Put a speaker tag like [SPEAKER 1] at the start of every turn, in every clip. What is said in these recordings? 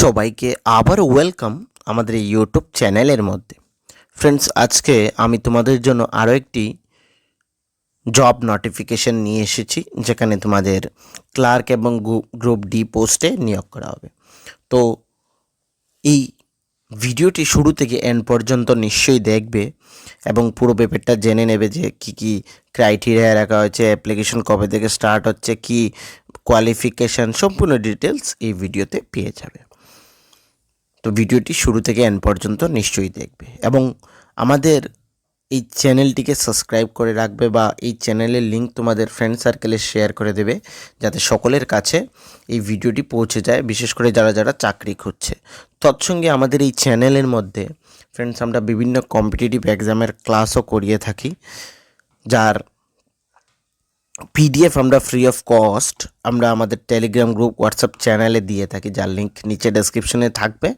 [SPEAKER 1] সবাইকে আবারও ওয়েলকাম আমাদের এই ইউটিউব চ্যানেলের মধ্যে। ফ্রেন্ডস আজকে আমি তোমাদের জন্য আরও একটি জব নোটিফিকেশন নিয়ে এসেছি, যেখানে তোমাদের ক্লার্ক এবং গ্রুপ ডি পোস্টে নিয়োগ করা হবে। তো এই ভিডিওটি শুরু থেকে এন্ড পর্যন্ত নিশ্চয়ই দেখবে এবং পুরো ব্যাপারটা জেনে নেবে যে কি কি ক্রাইটেরিয়া রাখা হয়েছে অ্যাপ্লিকেশন কবে থেকে স্টার্ট হচ্ছে, কি কোয়ালিফিকেশান সম্পূর্ণ ডিটেলস এই ভিডিওতে পেয়ে যাবে। তো ভিডিওটি শুরু থেকে এন্ড পর্যন্ত নিশ্চয়ই দেখবে। এবং আমাদের এই চ্যানেলটিকে সাবস্ক্রাইব করে রাখবে বা এই চ্যানেলের লিঙ্ক তোমাদের ফ্রেন্ড সার্কেলে শেয়ার করে দেবে, যাতে সকলের কাছে এই ভিডিওটি পৌঁছে যায়, বিশেষ করে যারা যারা চাকরি খুঁজছে। তৎসঙ্গে আমাদের এই চ্যানেলের মধ্যে ফ্রেন্ডস আমরা বিভিন্ন কম্পিটিটিভ এক্সামের ক্লাসও করিয়ে থাকি, যার পিডিএফ আমরা ফ্রি অফ কস্ট আমরা আমাদের টেলিগ্রাম গ্রুপ হোয়াটসঅ্যাপ চ্যানেলে দিয়ে থাকি, যার লিঙ্ক নিচে ডেসক্রিপশনে থাকবে।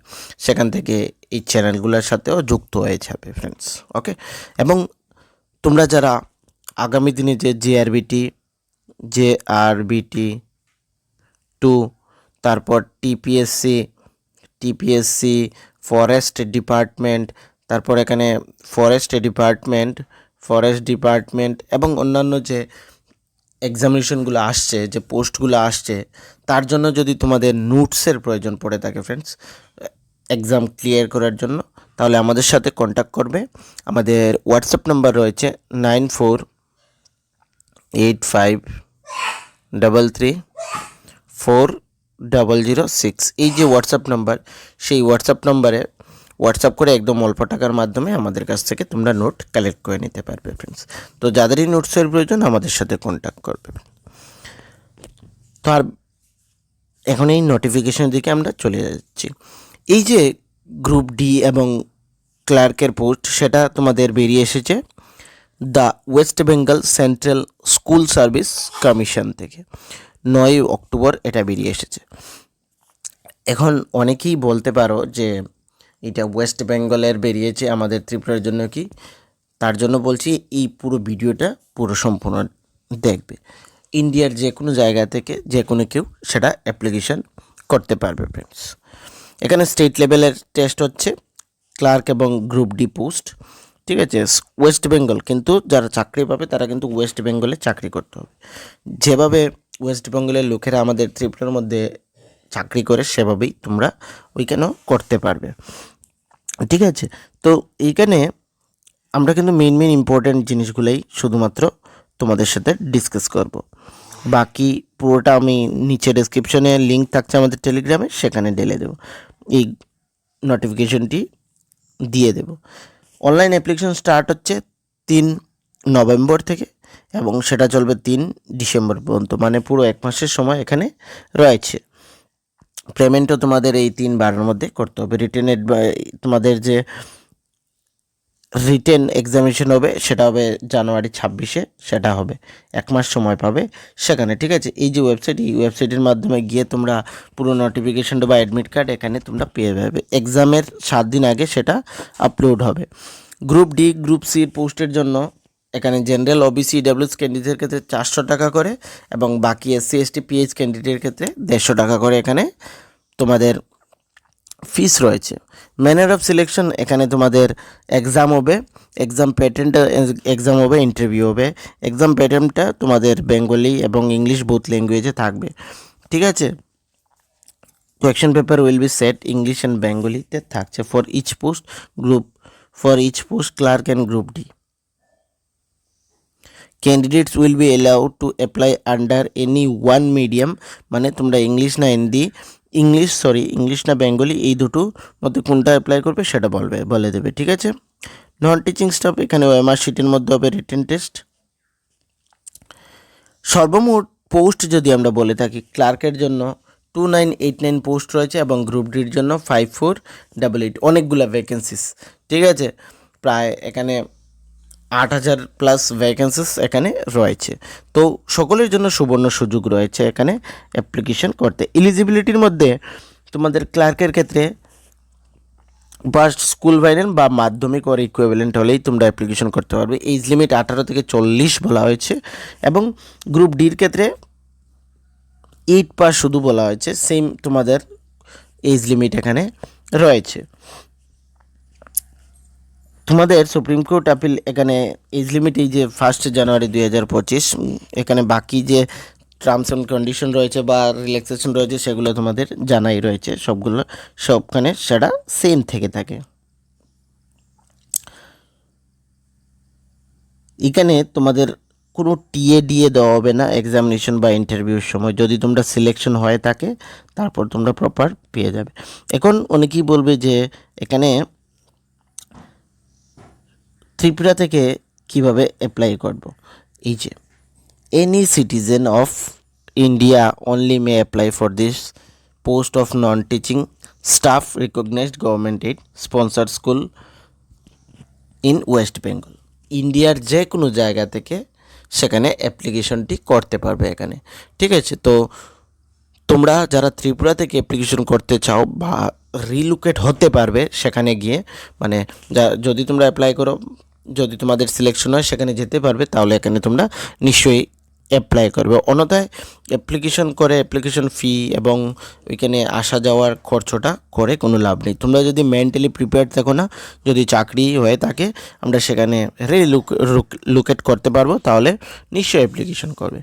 [SPEAKER 1] সেখান থেকে এই চ্যানেলগুলোর সাথেও যুক্ত হয়ে যাবে ফ্রেন্ডস ওকে এবং তোমরা যারা আগামী দিনে যে জেআরবিটি জে আরবিটি টু তারপর টিপিএসসি টিপিএসসি ফরেস্ট ডিপার্টমেন্ট তারপর এখানে ফরেস্ট ডিপার্টমেন্ট ফরেস্ট ডিপার্টমেন্ট এবং অন্যান্য যে এক্সামিনেশনগুলো আসছে, যে পোস্টগুলো আসছে, তার জন্য যদি তোমাদের নোটসের প্রয়োজন পড়ে থাকে ফ্রেন্ডস এক্সাম ক্লিয়ার করার জন্য, তাহলে আমাদের সাথে কন্ট্যাক্ট করবে। আমাদের হোয়াটসঅ্যাপ নাম্বার রয়েছে nine four eight five double three four double zero six এই যে হোয়াটসঅ্যাপ নাম্বার সেই হোয়াটসঅ্যাপ নাম্বারে হোয়াটসঅ্যাপ করে একদম অল্প টাকার মাধ্যমে আমাদের কাছ থেকে তোমরা নোট কালেক্ট করে নিতে পারবে ফ্রেন্ডস তো যাদেরই নোটসের প্রয়োজন, আমাদের সাথে কন্ট্যাক্ট করবে। তো আর এখন এই নোটিফিকেশনের দিকে আমরা চলে যাচ্ছি। এই যে গ্রুপ ডি এবং ক্লার্কের পোস্ট সেটা তোমাদের বেরিয়ে এসেছে the West Bengal Central School Service Commission থেকে। নয় অক্টোবর এটা বেরিয়ে এসেছে। এখন অনেকেই বলতে পারো যে এটা ওয়েস্ট বেঙ্গলের বেরিয়েছে আমাদের ত্রিপুরার জন্য কি? তার জন্য বলছি এই পুরো ভিডিওটা পুরো সম্পূর্ণ দেখবে। ইন্ডিয়ার যে কোনো জায়গা থেকে যে কোনো কেউ সেটা অ্যাপ্লিকেশন করতে পারবে ফ্রেন্ডস এখানে স্টেট লেভেলের টেস্ট হচ্ছে ক্লার্ক এবং গ্রুপ ডি পোস্ট ঠিক আছে? ওয়েস্ট বেঙ্গল কিন্তু যারা চাকরি পাবে তারা কিন্তু ওয়েস্ট বেঙ্গলে চাকরি করতে হবে। যেভাবে ওয়েস্ট বেঙ্গলের লোকেরা আমাদের ত্রিপুরার মধ্যে চাকরি করে, সেভাবেই তোমরা ওইখানেও করতে পারবে। ঠিক আছে? তো এইখানে আমরা কিন্তু মেন মেন ইম্পর্ট্যান্ট জিনিসগুলোই শুধুমাত্র তোমাদের সাথে ডিসকাস করব। বাকি পুরোটা আমি নিচে ডেসক্রিপশনে লিঙ্ক থাকছে আমাদের টেলিগ্রামে সেখানে ঢেলে দেবো। এই নোটিফিকেশনটি দিয়ে দেব। অনলাইন অ্যাপ্লিকেশন স্টার্ট হচ্ছে তিন নভেম্বর থেকে এবং সেটা চলবে তিন ডিসেম্বর পর্যন্ত। মানে পুরো এক মাসের সময় এখানে রয়েছে। পেমেন্টও তোমাদের এই তিন বারের মধ্যে করতে হবে। রিটেনের তোমাদের যে রিটেন এক্সামিনেশন হবে, সেটা হবে জানুয়ারি ছাব্বিশে, সেটা হবে। এক মাস সময় পাবে সেখানে, ঠিক আছে? এই যে ওয়েবসাইট এই ওয়েবসাইটের মাধ্যমে গিয়ে তোমরা পুরো নোটিফিকেশনটা বা অ্যাডমিট কার্ড এখানে তোমরা পেয়ে যাবে। এক্সামের সাত দিন আগে সেটা আপলোড হবে। গ্রুপ ডি গ্রুপ সির পোস্টের জন্য এখানে জেনারেল ওবিসি ডাব্লিউএস ক্যান্ডিডেটের ক্ষেত্রে চারশো টাকা করে এবং বাকি এসসি এসটি পিএইচ ক্যান্ডিডেটের ক্ষেত্রে দেড়শো টাকা করে এখানে তোমাদের ফিস রয়েছে। ম্যানার অফ সিলেকশন এখানে তোমাদের এক্সাম হবে এক্সাম প্যাটার্নটা এক্সাম হবে ইন্টারভিউ হবে। এক্সাম প্যাটার্নটা তোমাদের বেঙ্গলি এবং ইংলিশ বোথ ল্যাঙ্গুয়েজে থাকবে। ঠিক আছে? Question paper will be set English and বেঙ্গলিতে থাকছে for each post group for each post clerk and group D candidates will be allowed to apply under any one medium মানে তোমরা English না Hindi English sorry English না বেঙ্গলি এই দুটো মধ্যে কোনটা apply করবে সেটা বলবে, বলে দেবে, ঠিক আছে? নন টিচিং স্টাফ এখানে ওএমআর শিটের মধ্যে হবে রিটেন টেস্ট সর্বমোট পোস্ট যদি আমরা বলে থাকি ক্লার্কের জন্য two nine eight nine post রয়েছে এবং গ্রুপ ডির জন্য ফাইভ ফোর ডাবল এইট অনেকগুলো ভ্যাকেন্সিস ঠিক আছে? প্রায় এখানে আট হাজার প্লাস ভ্যাকেন্সিস এখানে রয়েছে। তো সকলের জন্য সুবর্ণ সুযোগ রয়েছে এখানে অ্যাপ্লিকেশন করতে। এলিজিবিলিটির মধ্যে তোমাদের ক্লার্কের ক্ষেত্রে বা স্কুল বাইরেন বা মাধ্যমিক ওর ইকুইভ্যালেন্ট হলেই তোমরা অ্যাপ্লিকেশন করতে পারবে। এইজ লিমিট আঠারো থেকে চল্লিশ বলা হয়েছে এবং গ্রুপ ডির ক্ষেত্রে এইট পাস শুধু বলা হয়েছে। সেম তোমাদের এজ লিমিট এখানে রয়েছে। তোমাদের সুপ্রিম কোর্ট আপিল এখানে এজ লিমিট এই যে ফার্স্ট জানুয়ারি দুই হাজার পঁচিশ এখানে বাকি যে টার্মস অ্যান্ড কন্ডিশন রয়েছে বা রিল্যাক্সেশন রয়েছে সেগুলো তোমাদের জানাই রয়েছে, সবগুলো সবখানে সেটা সেম থেকে থাকে। এখানে তোমাদের কোনো টিএ ডিএ দেওয়া হবে না এক্সামিনেশন বা ইন্টারভিউর সময়। যদি তোমরা সিলেকশন হয়ে থাকে, তারপর তোমরা প্রপার পেয়ে যাবে। এখন অনেকেই বলবে যে এখানে ত্রিপুরা থেকে কীভাবে অ্যাপ্লাই করব? এই যে any citizen of India only may apply for this post of non teaching staff recognised government aid sponsor school in West Bengal ইন্ডিয়ার যে কোনো জায়গা থেকে সেখানে অ্যাপ্লিকেশনটি করতে পারবে এখানে। ঠিক আছে, তো তোমরা যারা ত্রিপুরা থেকে অ্যাপ্লিকেশন করতে চাও বা রিলোকেট হতে পারবে সেখানে গিয়ে মানে যা, যদি তোমরা অ্যাপ্লাই করো যদি তোমাদের সিলেকশন হয় সেখানে যেতে পারবে তাহলে এখানে তোমরা নিশ্চয়ই অ্যাপ্লাই করবে। অন্যথায় অ্যাপ্লিকেশন করে অ্যাপ্লিকেশন ফি এবং ওইখানে আসা যাওয়ার খরচটা করে কোনো লাভ নেই। তোমরা যদি মেন্টালি প্রিপেয়ার্ড থাকো না, যদি চাকরি হয়ে থাকে, আমরা সেখানে রিলুকেট করতে পারব, তাহলে নিশ্চয়ই অ্যাপ্লিকেশন করবে।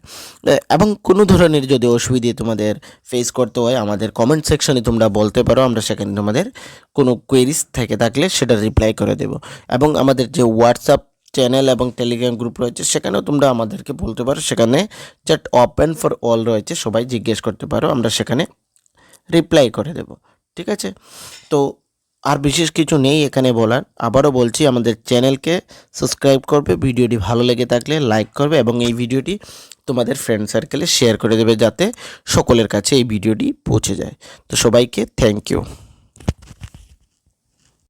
[SPEAKER 1] এবং কোনো ধরনের যদি অসুবিধে তোমাদের ফেস করতে হয়, আমাদের কমেন্ট সেকশনে তোমরা বলতে পারো, আমরা সেখানে তোমাদের কোনো কোয়েরিজ থেকে থাকলে সেটা রিপ্লাই করে দেব। এবং আমাদের যে হোয়াটসঅ্যাপ চ্যানেল এবং টেলিগ্রাম গ্রুপ রয়েছে, সেখানেও তোমরা আমাদেরকে বলতে পারো। সেখানে চ্যাট ওপেন ফর অল রয়েছে, সবাই জিজ্ঞেস করতে পারো, আমরা সেখানে রিপ্লাই করে দেব, ঠিক আছে? তো আর বিশেষ কিছু নেই এখানে বলার, আবারও বলছি আমাদের চ্যানেলকে সাবস্ক্রাইব করবে, ভিডিওটি ভালো লেগে থাকলে লাইক করবে এবং এই ভিডিওটি তোমাদের ফ্রেন্ড সার্কেলে শেয়ার করে দেবে যাতে সকলের কাছে এই ভিডিওটি পৌঁছে যায়। তো সবাইকে থ্যাংক ইউ